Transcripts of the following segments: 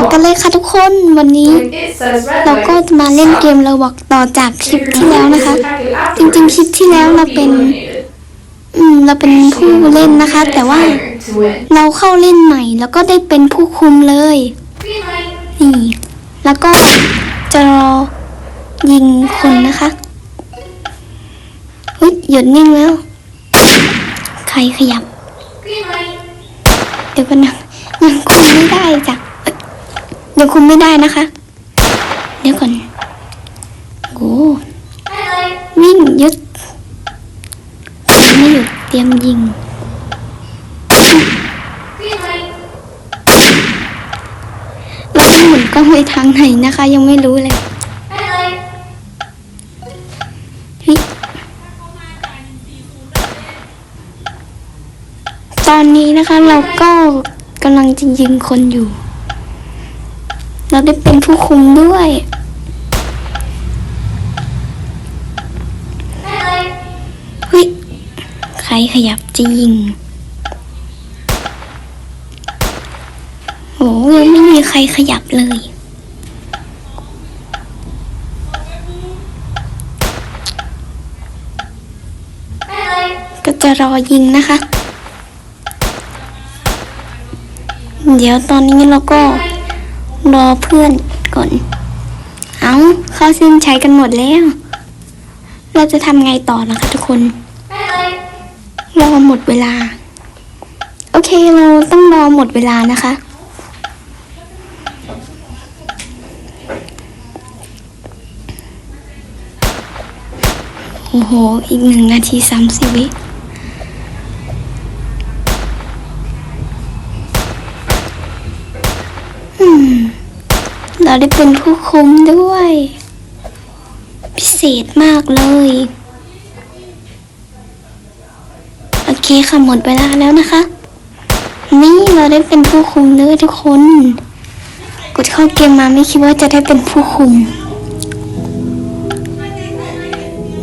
อกันเลยค่ะทุกคนวันนี้ เราก็จะมาเล่นเกมเราบอกต่อจากคลิปที่แล้วนะคะ จริงๆคลิปที่แล้วเราเป็น อืม เราเป็นผู้เล่นนะคะ แต่ว่าเราเข้าเล่นใหม่ แล้วก็ได้เป็นผู้คุมเลยนี่แล้วก็จะรอยิงคนนะคะเฮ้ยหยุดนิ่งแล้ว ใครขยับ เดี๋ยวกันนะยังคุมไม่ได้จ้ะ ยังคุมไม่ได้นะคะ เดี๋ยวก่อนโอ้วิ่งยึดไม่หยุดเตรียมยิงเราจะหมุนกล้องไปทางไหนนะคะ ยังไม่รู้เลยตอนนี้นะคะเราก็กำลังจะยิงคนอยู่ เราได้เป็นผู้คุมด้วย เฮ้ย ใครขยับจะยิงโหยังไม่มีใครขยับเลย ก็จะรอยิงนะคะ เดี๋ยวตอนนี้เราก็ รอเพื่อนก่อน เอาเข้าเส้นใชัยกันหมดแล้ว เราจะทำไงต่อนะคะทุกคนรอหมดเวลา โอเคเราต้องรอหมดเวลานะคะ โอ้โห อีกหนึ่งนาทีสามสิบวิ เราได้เป็นผู้คุมด้วย พิเศษมากเลยโอเคค่ะหมดเวลาแล้วนะคะ นี่เราได้เป็นผู้คุมด้วยทุกคนกดเข้าเกมมาไม่คิดว่าจะได้เป็นผู้คุม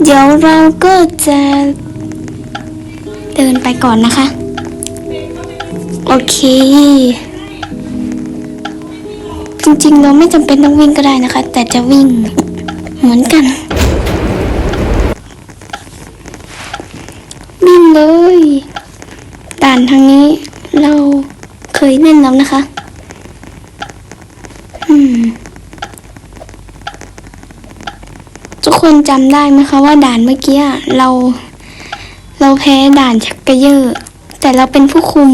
เดี๋ยวเราก็จะเดินไปก่อนนะคะ โอเค จริง ๆ เราไม่จำเป็นต้องวิ่งก็ได้นะคะ แต่จะวิ่งเหมือนกันวิ่งเลยด่านทางนี้เราเคยเล่นแล้วนะคะ อืมทุกคนจำได้ไหมคะว่าด่านเมื่อกี้เรา เราแพ้ด่านชักกระเยอะ แต่เราเป็นผู้คุม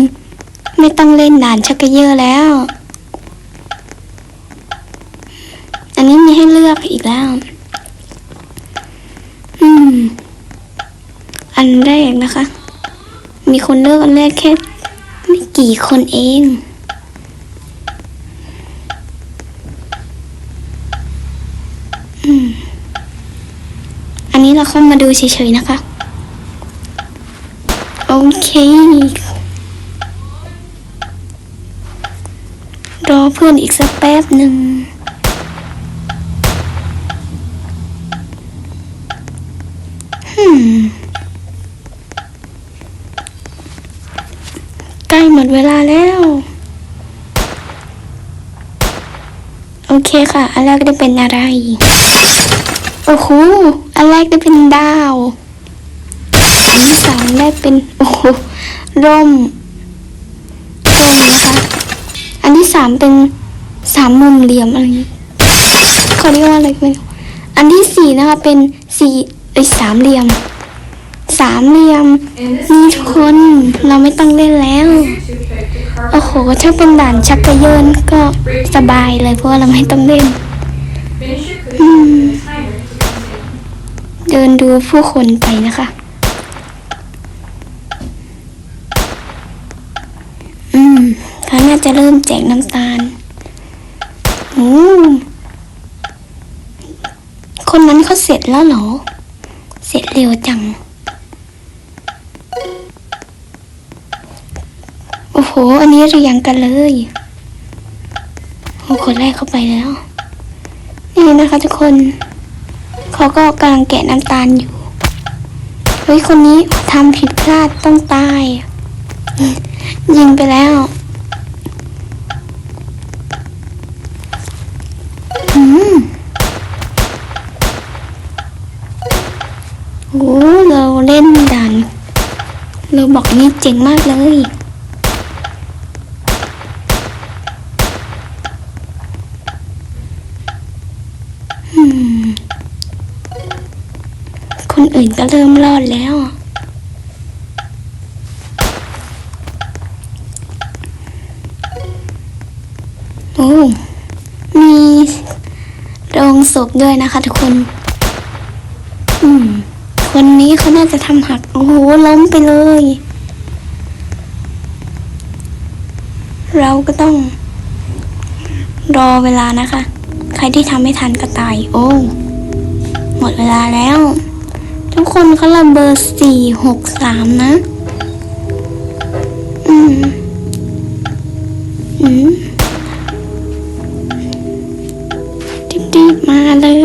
ไม่ต้องเล่นด่านชักกระเยอะแล้ว อันนี้มี ให้เลือกอีกแล้ว อืม อันแรกนะคะ มีคนเลือกอันแรกแค่ ไม่กี่คนเองอืมอันนี้เราเข้ามาดูเฉยๆนะคะ โอเค รอเพื่อนอีกสักแป๊บหนึ่ง อืม ใกล้หมดเวลาแล้ว โอเคค่ะ อันแรกจะเป็นอะไร โอ้โห อันแรกได้เป็นดาว อันที่สองได้เป็น โอ้โห ร่ม ร่มนะคะ อันที่สามเป็นสามมุมเหลี่ยมอะไรเขาเรียกว่าอะไรไม่รู้ อันที่สี่นะคะเป็นสี่เอ้สามเหลี่ยม สามเหลี่ยมนี่ทุกคนเราไม่ต้องเล่นแล้ว โอ้โห ถ้าเป็นด่านชักกระเยินก็สบายเลยเพราะว่าเราไม่ต้องเล่น เดินดูผู้คนไปนะคะอืมเขาน่าจะเริ่มแจกน้ำตาลโอ้คนนั้นเขาเสร็จแล้วเหรอ เสร็จเร็วจัง นี้จะยังกันเลยโอ้คนแรกเข้าไปแล้ว นี่นะคะทุกคน เขาก็กำลังแกะน้ำตาลอยู่ เฮ้ยคนนี้ทำผิดพลาดต้องตาย ยิงไปแล้วอืโอ้เราเล่นดัน เราบอกนี่เจ๋งมากเลย อื่นก็เริ่มรอดแล้ว โอ้ มีโรงศพด้วยนะคะทุกคน อืม คนนี้เขาน่าจะทำหัก โอ้โห ล้มไปเลย เราก็ต้องรอเวลานะคะ ใครที่ทำไม่ทันก็ตาย โอ้ หมดเวลาแล้ว ทุกคนเขาละเบอร์สี่หกสามนะ อืม อืมรีบมาเลย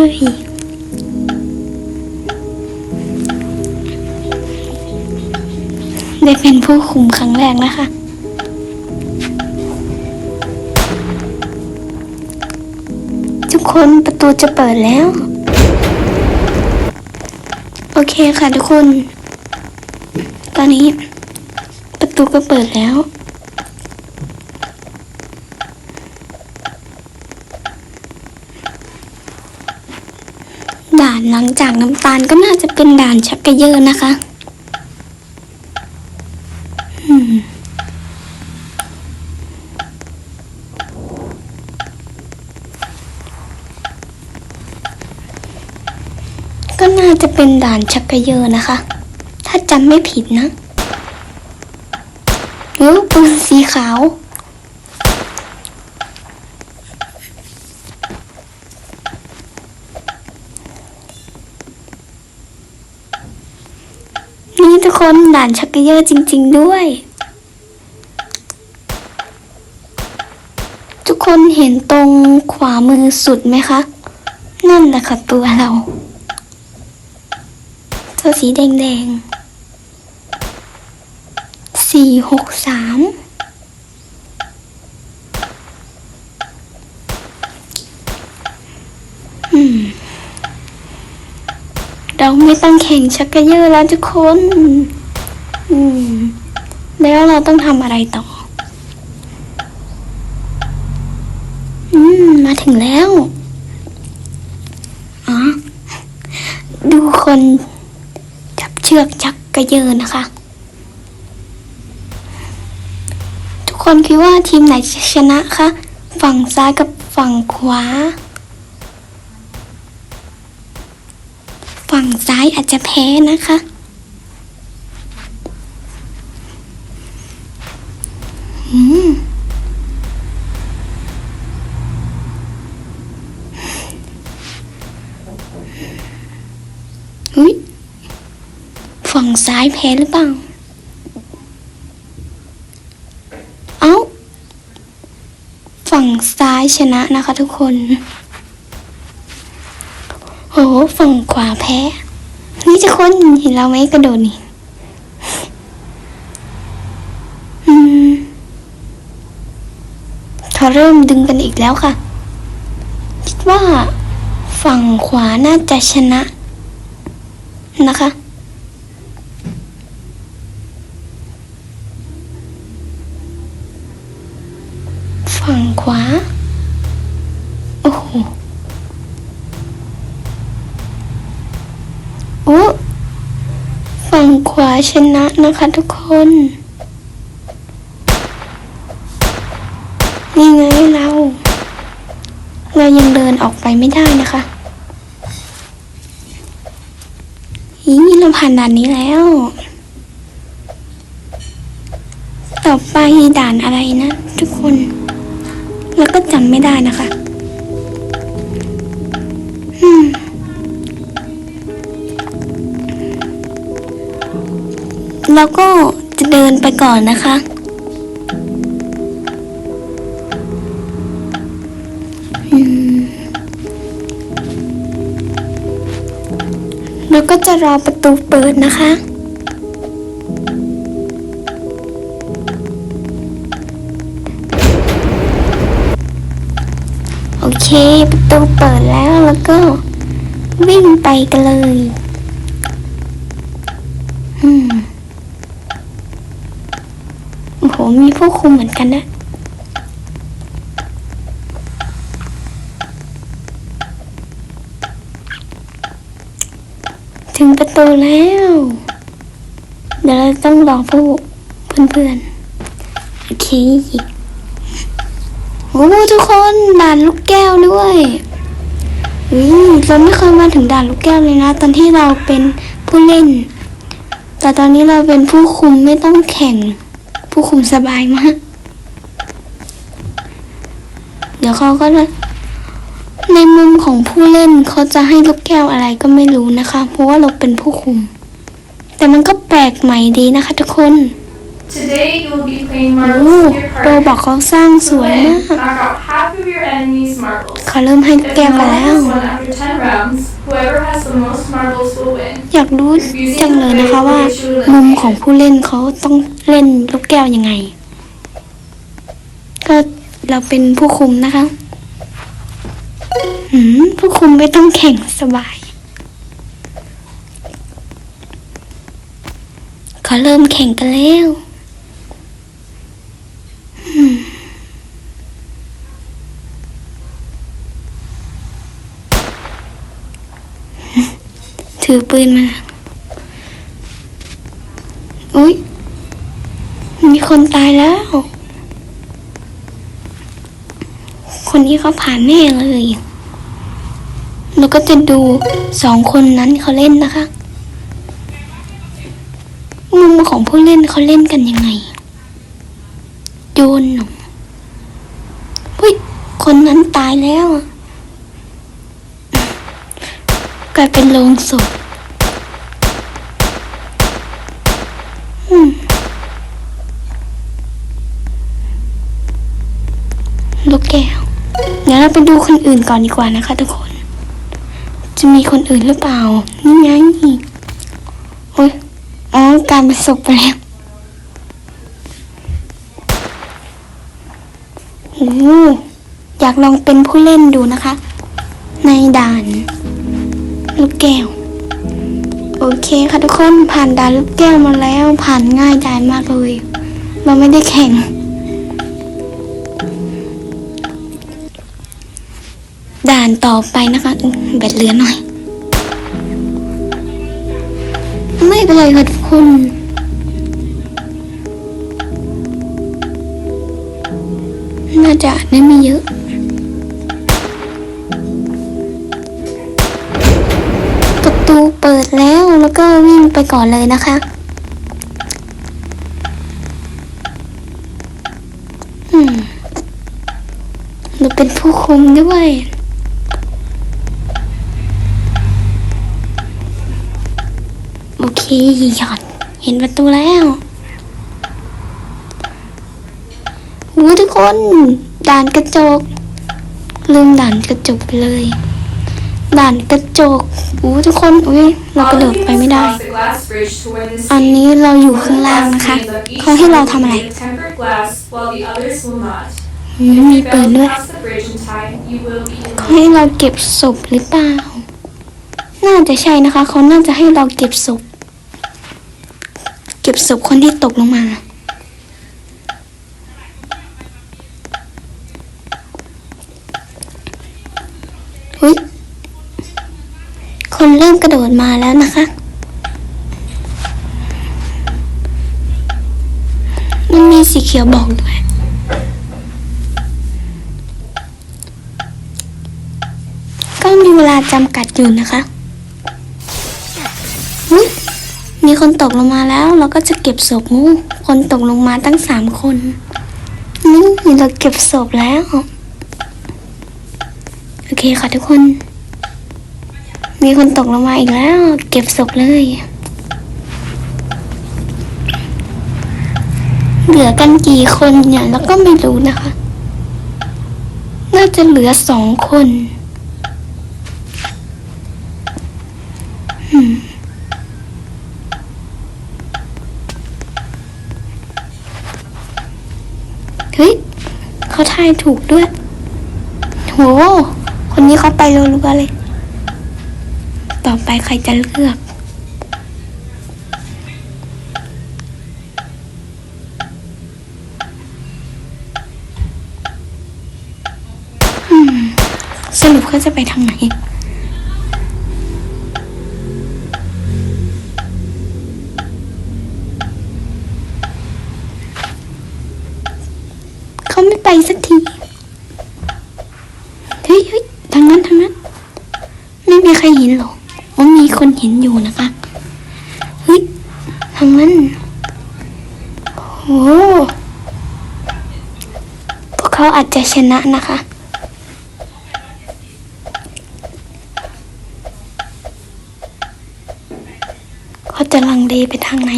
ได้เป็นผู้คุมครั้งแรกนะคะทุกคนประตูจะเปิดแล้ว คค่ะทุกคน ตอนนี้ ประตูก็เปิดแล้ว ด่านหลังจากน้ำตาลก็น่าจะเป็นด่านชักกระเยอะนะคะ ก็น่าจะเป็นด่านชักกระเยอะนะคะ ถ้าจำไม่ผิดนะหรือปืนสีขาวนี่ทุกคนด่านชักเกยอร์จริง ๆ ด้วย ทุกคนเห็นตรงขวามือสุดไหมคะ นั่นแหละค่ะตัวเรา ตัวสีแดงๆสี่หกสามอืมเราไม่ต้องแข่งชักกระเยอะแล้วทุกคนอืมแล้วเราต้องทำอะไรต่อ อืม มาถึงแล้ว อ๋อ ดูคนจับเชือกชักกระเยอะนะคะ ทุกคนคิดว่าทีมไหนจะชนะคะ ฝั่งซ้ายกับฝั่งขวา ฝั่งซ้ายอาจจะแพ้นะคะ อืม อุ้ยฝั่งซ้ายแพ้หรือเปล่า เอ้า ฝั่งซ้ายชนะนะคะทุกคน โห ฝั่งขวาแพ้ นี่จะคนเห็นเราไหมกระโดดนี่อืมเขาเริ่มดึงกันอีกแล้วค่ะ คิดว่าฝั่งขวาน่าจะชนะนะคะ ชนะนะคะทุกคน นี่ไงเรา เรายังเดินออกไปไม่ได้นะคะอีเราผ่านด่านนี้แล้ว ต่อไปด่านอะไรนะทุกคนแล้วก็จำไม่ได้นะคะ แล้วก็จะเดินไปก่อนนะคะอืมแล้วก็จะรอประตูเปิดนะคะโอเค ประตูเปิดแล้วแล้วก็วิ่งไปกันเลย อืม มีผู้คุมเหมือนกันนะถึงประตูแล้ว เดี๋ยวเราต้องรองผู้เพื่อนๆ โอเคโอ้ทุกคนด่านลูกแก้วด้วยอืมเราไม่เคยมาถึงด่านลูกแก้วเลยนะ ตอนที่เราเป็นผู้เล่น แต่ตอนนี้เราเป็นผู้คุมไม่ต้องแข่ง ผู้คุมสบายมาก เดี๋ยวเขาก็จะในมุมของผู้เล่นเขาจะให้ลูกแก้วอะไรก็ไม่รู้นะคะ เพราะว่าเราเป็นผู้คุม แต่มันก็แปลกใหม่ดีนะคะทุกคน Today you will be playing โอ้ marbles with your โร partner. บอกเขาสร้างส To วย win, มาก knock out half of your enemy's marbles. เขาเริ่มให้ลูก If แก้ว no มา one แล้ว has won after 10 rounds, whoever has the most marbles will win. อยากรู้จังเลยนะคะว่า มุมของผู้เล่นเขาต้องเล่นลูกแก้วยังไง ก็เราเป็นผู้คุมนะคะหืมผู้คุมไม่ต้องแข่งสบายเขาเริ่มแข่งกันแล้ว ถือปืนมา อุ้ยมีคนตายแล้ว คนนี้เขาผ่านแน่เลยแล้วก็จะดูสองคนนั้นเขาเล่นนะคะ มุมของผู้เล่นเขาเล่นกันยังไง โยนหนูอุ้ย คนนั้นตายแล้ว กลายเป็นโลงศพ อืม ลูกแก้ว เดี๋ยวเราไปดูคนอื่นก่อนดีกว่านะคะทุกคน จะมีคนอื่นหรือเปล่า นี่ไงโอ้ยอ๋อการประสบไปแล้วโอ้อยากลองเป็นผู้เล่นดูนะคะ ในด่าน ลูกแก้ว เคค่ะทุกคนผ่านด่านลูกแก้วมาแล้วผ่านง่ายดายมากเลย เราไม่ได้แข่ง ด่านต่อไปนะคะแบตเหลือหน่อย ไม่เป็นไรค่ะทุกคนน่าจะได้ไม่เยอะ ปิดแล้วแล้วก็วิ่งไปก่อนเลยนะคะอืมเราเป็นผู้คุมด้วยโอเคหยอดเห็นประตูแล้วโอ้ทุกคน ด่านกระจก ลืมด่านกระจกไปเลย ด่านกระจกอู้ทุกคนอุ้ยเรากระโดดไปไม่ได้ อันนี้เราอยู่ข้างล่างนะคะเขาให้เราทำอะไรมีเปิดด้วยเขาให้เราเก็บศพหรือเปล่า น่าจะใช่นะคะเขาน่าจะให้เราเก็บศพ เก็บศพคนที่ตกลงมา คนเริ่มกระโดดมาแล้วนะคะ มันมีสีเขียวบอกด้วยก็มีเวลาจำกัดอยู่นะคะมีคนตกลงมาแล้ว เราก็จะเก็บศพงูคนตกลงมาตั้งสามคนนี่เราเก็บศพแล้ว โอเคค่ะทุกคน มีคนตกลงมาอีกแล้ว เก็บศพเลย เหลือกันกี่คนเนี่ยแล้วก็ไม่รู้นะคะ น่าจะเหลือสองคนเฮ้ยเขาทายถูกด้วย โห คนนี้เขาไปรัวๆเลย ต่อไปใครจะเลือก สรุปเขาจะไปทางไหนเขาไม่ไปสักทีเฮ้ยทางนั้นทางนั้น ไม่มีใครเห็นหรอก คนเห็นอยู่นะคะเฮ้ยทางนั้นโอ้พวกเขาอาจจะชนะนะคะ เขาจะลังเลไปทางไหน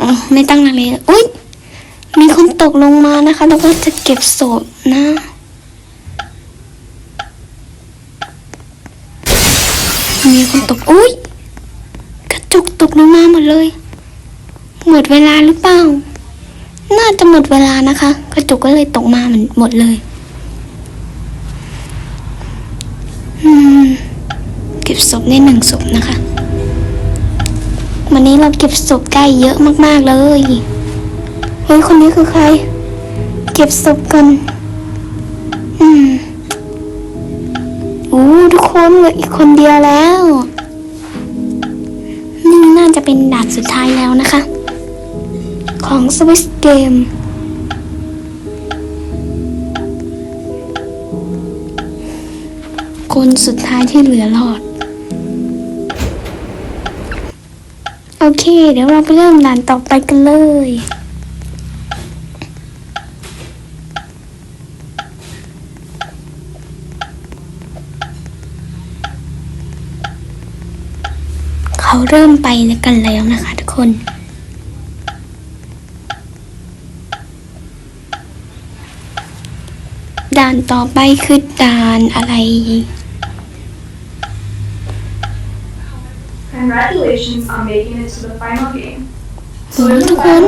อ๋อไม่ตั้งลังเลอุ้ยมีคนตกลงมานะคะ แล้วก็จะเก็บศพนะ มีคนตกอุ้ยกระจกตกลงมาหมดเลย หมดเวลาหรือเปล่า น่าจะหมดเวลานะคะ กระจกก็เลยตกมาเหมือนหมดเลยเก็บศพได้หนึ่งศพนะคะ วันนี้เราเก็บศพได้เยอะมากๆเลยเฮ้ยคนนี้คือใคร เก็บศพกัน อืม ทุกคนเหลืออีกคนเดียวแล้ว นี่น่าจะเป็นด่านสุดท้ายแล้วนะคะ ของสวิสเกมคนสุดท้ายที่เหลือรอด โอเค เดี๋ยวเราไปเริ่มด่านต่อไปกันเลย เขาเริ่มไปกันแล้วนะคะทุกคน ด่านต่อไปคือด่านอะไร Congratulations on making it to the final game. โอ้ทุกคน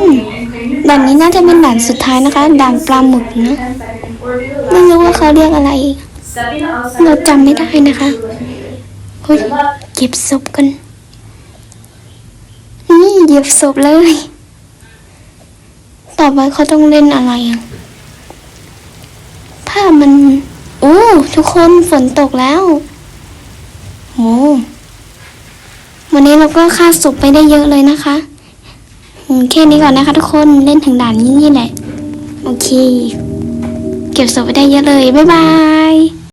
ด่านนี้น่าจะเป็นด่านสุดท้ายนะคะ ด่านปลาหมึกนะไม่รู้ว่าเขาเรียกอะไร เราจำไม่ได้นะคะเฮ้ยเก็บศพกัน นี่เหยียบศพเลย ต่อไปเขาต้องเล่นอะไรอะภามันโอ้ทุกคนฝนตกแล้วโอ้วันนี้เราก็ฆ่าศพไปได้เยอะเลยนะคะอืมแค่นี้ก่อนนะคะ ทุกคนเล่นถึงด่านนี้นี่แหละ โอเค เก็บศพไปได้เยอะเลย บ๊ายบาย